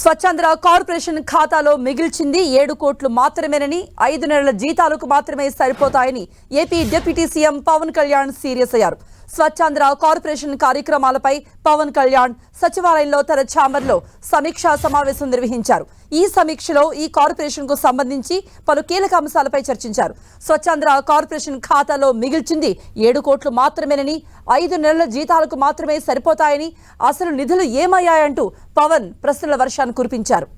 స్వచ్ఛంద్ర corporation ఖాతాలో మిగిల్చింది ఏడు కోట్లు మాత్రమేనని ఐదు నెలల జీతాలకు మాత్రమే సరిపోతాయని AP deputy CM Pawan Kalyan serious అయ్యారు. స్వచ్ఛాంధ్ర కార్పొరేషన్ కార్యక్రమాలపై పవన్ కళ్యాణ్ సచివాలయంలో తన ఛాంబర్లో సమీక్షా సమావేశం నిర్వహించారు. ఈ సమీక్షలో ఈ కార్పొరేషన్కు సంబంధించి పలు కీలక అంశాలపై చర్చించారు. స్వచ్ఛాంధ్ర కార్పొరేషన్ ఖాతాలో మిగిల్చింది ఏడు కోట్లు మాత్రమేనని ఐదు నెలల జీతాలకు మాత్రమే సరిపోతాయని అసలు నిధులు ఏమయ్యాయంటూ పవన్ ప్రశ్నల వర్షం వర్షాన్ని కురిపించారు.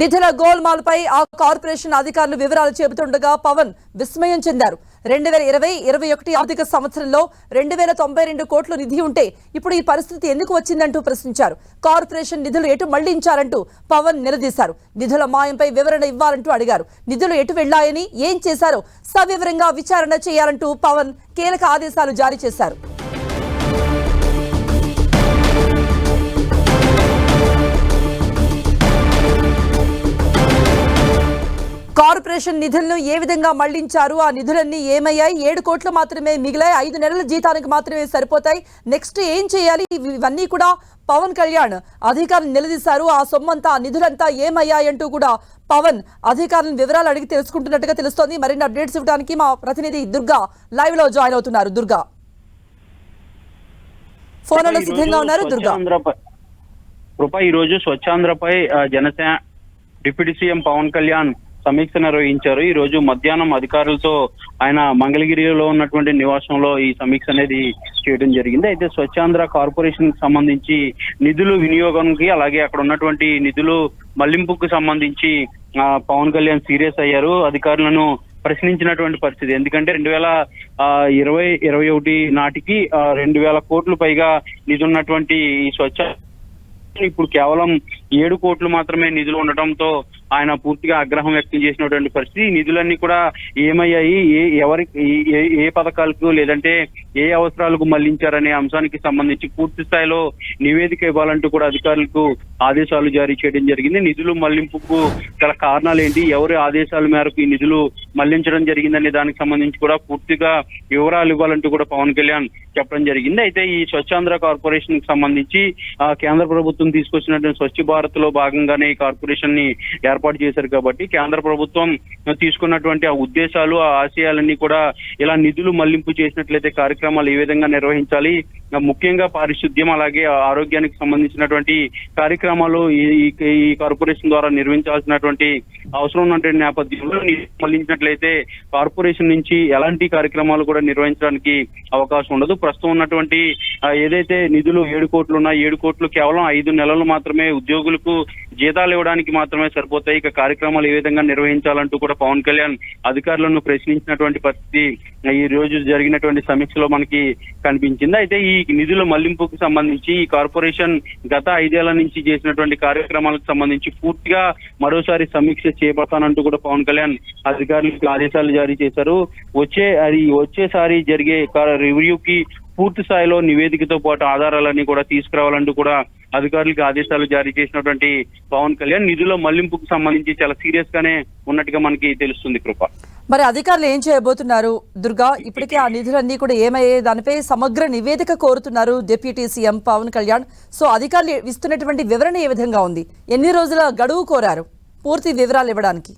నిధుల గోల్మాల్పై ఆ కార్పొరేషన్ అధికారులు వివరాలు చెబుతుండగా పవన్ విస్మయం చెందారు. రెండు వేల ఇరవై ఇరవై ఒకటి ఆర్థిక సంవత్సరంలో రెండు వేల తొంభై రెండు కోట్లు నిధి ఉంటే ఇప్పుడు ఈ పరిస్థితి ఎందుకు వచ్చిందంటూ ప్రశ్నించారు. కార్పొరేషన్ నిధులు ఎటు మళ్ళించారంటూ పవన్ నిలదీశారు. నిధుల మాయంపై వివరణ ఇవ్వాలంటూ అడిగారు. నిధులు ఎటు వెళ్ళాయని ఏం చేశారో సవివరంగా విచారణ చేయాలంటూ పవన్ కీలక ఆదేశాలు జారీ చేశారు. కార్పొరేషన్ నిధులను ఏ విధంగా మళ్ళించారు? ఆ నిధులన్నీ ఏమయ్యాయి? ఏడు కోట్లు మాత్రమే మిగిలాయి. ఐదు నెలల జీతానికి మాత్రమే సరిపోతాయి. నెక్స్ట్ ఏం చేయాలి? ఇవి- ఇవన్నీ కూడా పవన్ కళ్యాణ్ అధికారులు నిలదీశారు. ఆ సొమ్మంతా నిధులంతా ఏమయ్యాయంటూ కూడా పవన్ అధికారులను వివరాలు అడిగి తెలుసుకుంటున్నట్టుగా తెలుస్తోంది. మరిన్ని అప్డేట్స్ ఇవ్వడానికి మా ప్రతినిధి దుర్గా లైవ్లో జాయిన్ అవుతున్నారు. దుర్గా. ఫోన్లో సిద్ధంగా ఉన్నారు. దుర్గా. కృప ఈ రోజు స్వచ్ఛాంధ్రపై జనసేన డిప్యూటీ సీఎం పవన్ కళ్యాణ్ సమీక్ష నిర్వహించారు. ఈ రోజు మధ్యాహ్నం అధికారులతో ఆయన మంగళగిరిలో ఉన్నటువంటి నివాసంలో ఈ సమీక్ష అనేది చేయడం జరిగింది. అయితే స్వచ్ఛాంధ్ర కార్పొరేషన్కి సంబంధించి నిధులు వినియోగానికి అలాగే అక్కడ ఉన్నటువంటి నిధులు మళ్ళింపుకు సంబంధించి ఆ, పవన్ కళ్యాణ్ సీరియస్ అయ్యారు. అధికారులను ప్రశ్నించినటువంటి పరిస్థితి. ఎందుకంటే రెండు వేల ఆ, ఇరవై ఇరవై ఒకటి నాటికి రెండు వేల కోట్లు పైగా నిధులున్నటువంటి ఈ స్వచ్ఛ ఇప్పుడు కేవలం ఏడు కోట్లు మాత్రమే నిధులు ఉండటంతో ఆయన పూర్తిగా ఆగ్రహం వ్యక్తం చేసినటువంటి పరిస్థితి. నిధులన్నీ కూడా ఏమయ్యాయి? ఏ ఎవరికి ఏ ఏ పథకాలకు లేదంటే ఏ అవసరాలకు మళ్ళించారనే అంశానికి సంబంధించి పూర్తి స్థాయిలో నివేదిక ఇవ్వాలంటూ కూడా అధికారులకు ఆదేశాలు జారీ చేయడం జరిగింది. నిధులు మళ్ళింపుకు గల కారణాలు ఏంటి ఎవరి ఆదేశాల మేరకు ఈ నిధులు మళ్ళించడం జరిగిందనే దానికి సంబంధించి కూడా పూర్తిగా వివరాలు ఇవ్వాలంటూ కూడా పవన్ కళ్యాణ్ చెప్పడం జరిగింది. అయితే ఈ స్వచ్ఛాంధ్ర కార్పొరేషన్కి సంబంధించి ఆ, కేంద్ర ప్రభుత్వం తీసుకొచ్చినటువంటి స్వచ్ఛ భారత్లో భాగంగానే ఈ కార్పొరేషన్ని ఏర్పాటు చేశారు కాబట్టి కేంద్ర ప్రభుత్వం తీసుకున్నటువంటి ఆ ఉద్దేశాలు ఆ ఆశయాలన్నీ కూడా ఇలా నిధులు మళ్ళింపు చేసినట్లయితే కార్యక్రమం కార్యక్రమాలు ఏ విధంగా నిర్వహించాలి ఆ, ముఖ్యంగా పారిశుద్ధ్యం అలాగే ఆరోగ్యానికి సంబంధించినటువంటి కార్యక్రమాలు ఈ ఈ- కార్పొరేషన్ ద్వారా నిర్వహించాల్సినటువంటి అవసరం ఉన్నటువంటి నేపథ్యంలో నిధులు మళ్ళించినట్లయితే కార్పొరేషన్ నుంచి ఎలాంటి కార్యక్రమాలు కూడా నిర్వహించడానికి అవకాశం ఉండదు. ప్రస్తుతం ఉన్నటువంటి ఏదైతే నిధులు ఏడు కోట్లు ఉన్నాయి ఏడు కోట్లు కేవలం ఐదు నెలలు మాత్రమే ఉద్యోగులకు జీతాలు ఇవ్వడానికి మాత్రమే సరిపోతాయి. ఇక కార్యక్రమాలు ఏ విధంగా నిర్వహించాలంటూ కూడా పవన్ కళ్యాణ్ అధికారులను ప్రశ్నించినటువంటి పరిస్థితి ఈ రోజు జరిగినటువంటి సమీక్షలో మనకి కనిపించింది. అయితే ఈ నిధుల మళ్ళింపుకు సంబంధించి ఈ కార్పొరేషన్ గత ఐదేళ్ళ నుంచి చేసినటువంటి కార్యక్రమాలకు సంబంధించి పూర్తిగా మరోసారి సమీక్ష చేపడతానంటూ కూడా పవన్ కళ్యాణ్ అధికారులకు ఆదేశాలు జారీ చేశారు. వచ్చే అది వచ్చేసారి జరిగే రివ్యూకి పూర్తి స్థాయిలో నివేదికతో పాటు ఆధారాలన్నీ కూడా తీసుకురావాలంటూ కూడా అధికారులకు ఆదేశాలు జారీ చేసినటువంటి పవన్ కళ్యాణ్ నిధుల మళ్ళింపుకు సంబంధించి చాలా సీరియస్ గానే ఉన్నట్టుగా మనకి తెలుస్తుంది కృప. మరి అధికారులు ఏం చేయబోతున్నారు? దుర్గా ఇప్పటికే ఆ నిధులన్నీ కూడా ఏమయ్యే దానిపై సమగ్ర నివేదిక కోరుతున్నారు deputy CM Pawan Kalyan. So అధికారులు ఇస్తున్నటువంటి వివరణ ఏ విధంగా ఉంది? ఎన్ని రోజుల గడువు కోరారు? పూర్తి వివరాలు ఇవ్వడానికి.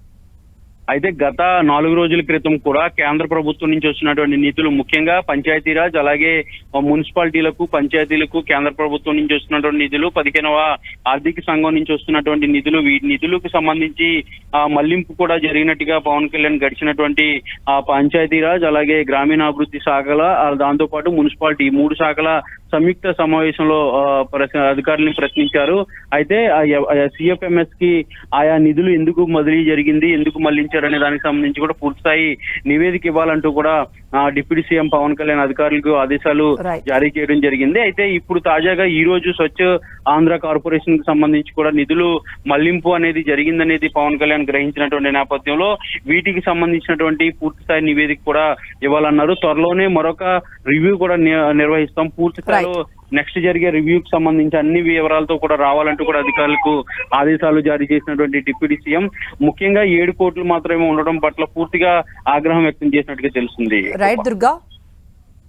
అయితే గత నాలుగు రోజుల క్రితం కూడా కేంద్ర ప్రభుత్వం నుంచి వచ్చినటువంటి నిధులు ముఖ్యంగా పంచాయతీరాజ్ అలాగే మున్సిపాలిటీలకు పంచాయతీలకు కేంద్ర ప్రభుత్వం నుంచి వస్తున్నటువంటి నిధులు పదిహేనవ ఆర్థిక సంఘం నుంచి వస్తున్నటువంటి నిధులు ఈ నిధులకు సంబంధించి ఆ మళ్ళింపు కూడా జరిగినట్టుగా పవన్ కళ్యాణ్ గడిచినటువంటి ఆ పంచాయతీరాజ్ అలాగే గ్రామీణాభివృద్ధి శాఖల దాంతో పాటు మున్సిపాలిటీ మూడు శాఖల సంయుక్త సమావేశంలో అధికారులను ప్రశ్నించారు. అయితే సిఎఫ్ఎంఎస్కి ఆయా నిధులు ఎందుకు బదిలీ జరిగింది ఎందుకు మళ్ళించారనే దానికి సంబంధించి కూడా పూర్తిస్థాయి నివేదిక ఇవ్వాలంటూ కూడా డిప్యూటీ సీఎం పవన్ కళ్యాణ్ అధికారులకు ఆదేశాలు. జారీ చేయడం జరిగింది. అయితే ఇప్పుడు తాజాగా ఈ రోజు స్వచ్ఛ ఆంధ్ర కార్పొరేషన్కి సంబంధించి కూడా నిధులు మళ్ళింపు అనేది జరిగిందనేది పవన్ కళ్యాణ్ గ్రహించినటువంటి నేపథ్యంలో వీటికి సంబంధించినటువంటి పూర్తి స్థాయి నివేదిక కూడా ఇవ్వాలన్నారు. త్వరలోనే మరొక రివ్యూ కూడా నిర్వహిస్తాం. పూర్తి స్థాయిలో నెక్స్ట్ జరిగే రివ్యూకి సంబంధించి అన్ని వివరాలతో కూడా రావాలంటూ కూడా అధికారులకు ఆదేశాలు జారీ చేసినటువంటి డిప్యూటీ సీఎం ముఖ్యంగా ఏడు కోట్లు మాత్రమే ఉండడం పట్ల పూర్తిగా ఆగ్రహం వ్యక్తం చేసినట్టుగా తెలుస్తుంది. రైట్ దుర్గా.